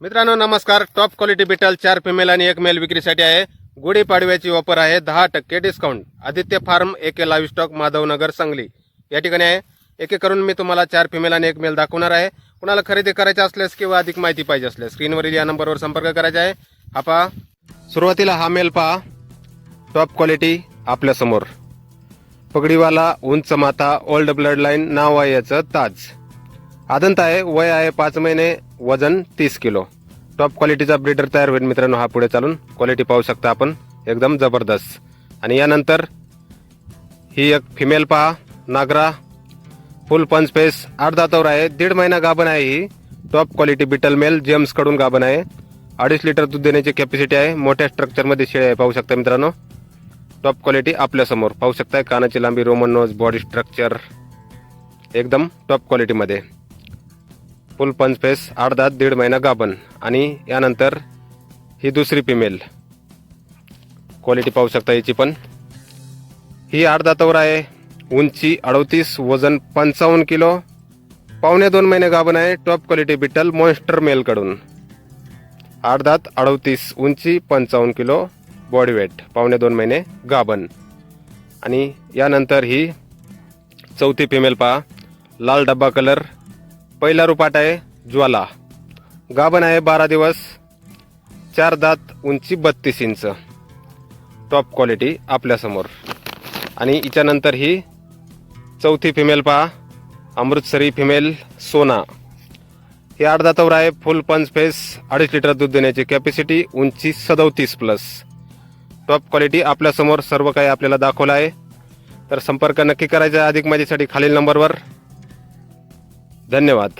मित्रांनो नमस्कार. Top quality beetle चार फिमेल आणि एक मेल विक्रीसाठी आहे. गुढीपाडव्याची ऑफर आहे. दहा टक्के discount Aditya farm AK live stock Madhavnagar Sangli. या ठिकाणी आहे. एक एक करून मी तुम्हाला चार फिमेल आणि एक मेल दाखवणार आहे. कुणाला खरेदी करायची असल्यास किंवा अधिक माहिती पाहिजे असल्यास स्क्रीनवरील या नंबरवर संपर्क करायचा आहे. हा पहा. सुरुवातीला हा मेल पहा. टॉप क्वालिटी आपल्यासमोर. पगडीवाला उंच माता ओल्ड ब्लड लाईन नाव आहे याचं ताज. आदंत आहे वय आहे पाच महिने वजन तीस किलो. टॉप क्वालिटीचा ब्रीडर तयार होईल मित्रांनो हा पुढे चालून. क्वालिटी पाहू शकता आपण. एकदम जबरदस्त. आणि यानंतर ही एक फिमेल पहा नागरा. फुल पंच फेस आठ दातावर आहे दीड महिना गाभण आहे ही. टॉप क्वालिटी बिटल मेल जेम्सकडून गाभण आहे. अडीच लिटर दूध देण्याची कॅपॅसिटी आहे मोठ्या स्ट्रक्चरमध्ये शेळी आहे पाहू शकता मित्रांनो. टॉप क्वालिटी आपल्यासमोर पाहू शकताय कानाची लांबी रोमन नोज बॉडी स्ट्रक्चर एकदम टॉप क्वालिटीमध्ये फुल पंच फेस आठ दात दीड महिना गाभण. आणि यानंतर ही दुसरी फिमेल क्वालिटी पाहू शकता याची पण. ही आठ तवर आहे. उंची अडतीस वजन पंचावन्न किलो. पावणे दोन महिने गाभण आहे. टॉप क्वालिटी बिटल मॉन्स्टर मेलकडून आठ दात अडतीस उंची पंचावन्न किलो. बॉडी वेट पावणे दोन महिने गाभण. आणि यानंतर ही चौथी फिमेल पहा. लाल डब्बा कलर पहिला रुपाट आहे ज्वाला. गाभण आहे बारा दिवस चार दात उंची बत्तीस इंच. टॉप क्वालिटी आपल्यासमोर आणि हिच्यानंतर ही चौथी फिमेल पहा अमृतसरी फिमेल सोना. ही आठ दातावर आहे फुल पंच फेस अडीच लिटर दूध देण्याची कॅपॅसिटी उंची सदोतीस प्लस टॉप क्वालिटी आपल्यासमोर सर्व काही आपल्याला दाखवलं आहे. तर संपर्क नक्की करायचा अधिक माहितीसाठी खालील नंबरवर धन्यवाद.